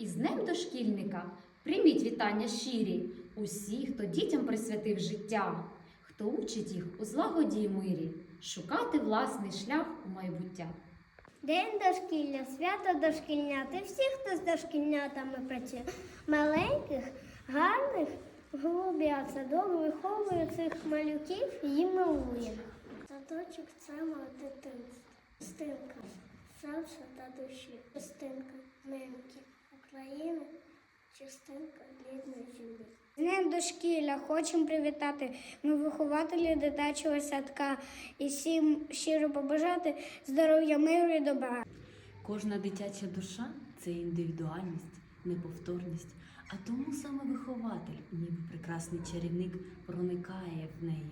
Із Днем дошкільника прийміть вітання щирі. Усіх, хто дітям присвятив життя, хто учить їх у злагоді й мирі, шукати власний шлях у майбуття. День дошкілля, свято дошкільняти, всі, хто з дошкільнятами працює, маленьких, гарних, голуб'ят, садок виховує цих малюків і милує. Садочок це моє дитинство. Стинка, серце та душі, частинка, неньки, України, частинка рідної землі. З Днем дошкілля хочемо привітати ми вихователі дитячого садка і всім щиро побажати здоров'я, миру і добра. Кожна дитяча душа це індивідуальність, неповторність, а тому саме вихователь, ніби прекрасний чарівник, проникає в неї.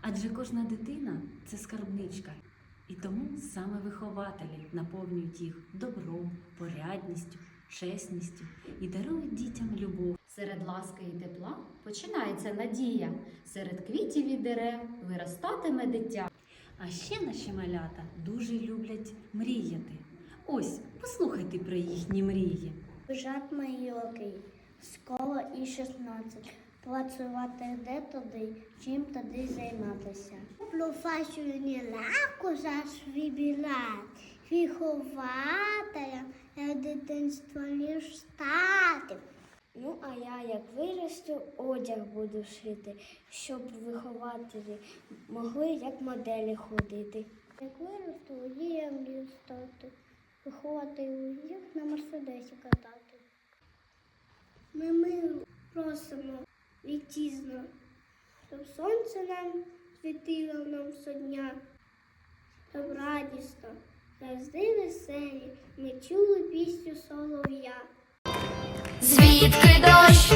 Адже кожна дитина це скарбничка, і тому саме вихователі наповнюють їх добром, порядністю, чесністю і дарують дітям любов. Серед ласки і тепла починається надія, серед квітів і дерев виростатиме дитя. А ще наші малята дуже люблять мріяти. Ось, послухайте про їхні мрії. Жат майорий, школа і 16. Працювати де туди, чим туди займатися. Професію легко за вибирати. Вихователем я дитинство лиш стати. Ну, а я як виросту, одяг буду шити, щоб вихователі могли як моделі ходити. Як виросту, я мрію стати. Виховати їх на мерседесі катати. Ми миру просимо вітізно, щоб сонце нам світило нам щодня, щоб радісно, завжди веселі, ми чули пісню солов'я. Звідки дощ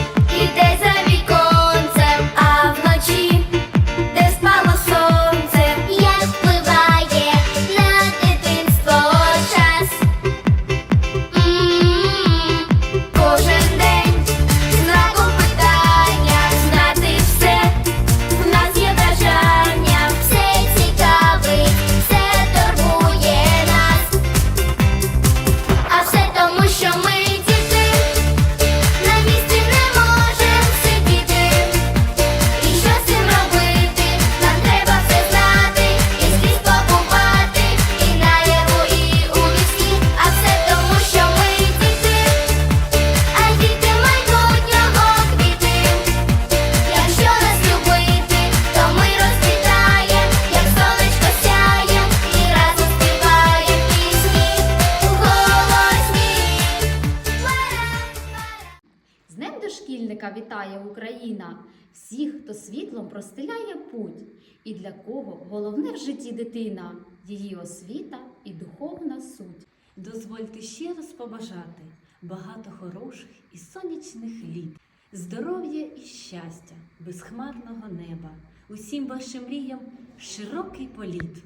дошкільника вітає Україна. Всіх, хто світлом простеляє путь, і для кого головне в житті дитина, її освіта і духовна суть. Дозвольте ще раз побажати багато хороших і сонячних літ, здоров'я і щастя, безхмарного неба, усім вашим мріям широкий політ.